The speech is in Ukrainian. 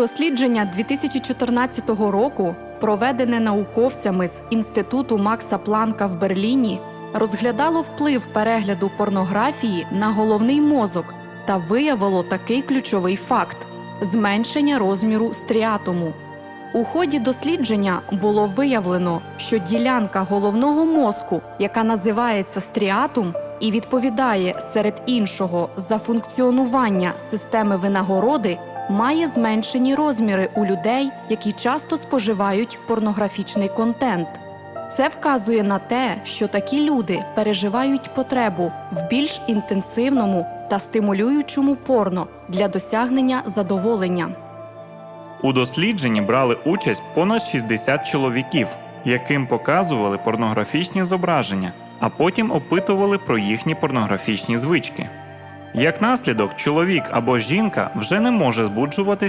Дослідження 2014 року, проведене науковцями з інституту Макса Планка в Берліні, розглядало вплив перегляду порнографії на головний мозок та виявило такий ключовий факт зменшення розміру стріатуму. У ході дослідження було виявлено, що ділянка головного мозку, яка називається стріатум, і відповідає серед іншого за функціонування системи винагороди, має зменшені розміри у людей, які часто споживають порнографічний контент. Це вказує на те, що такі люди переживають потребу в більш інтенсивному та стимулюючому порно для досягнення задоволення. У дослідженні брали участь понад 60 чоловіків, яким показували порнографічні зображення, а потім опитували про їхні порнографічні звички. Як наслідок, чоловік або жінка вже не може збуджуватись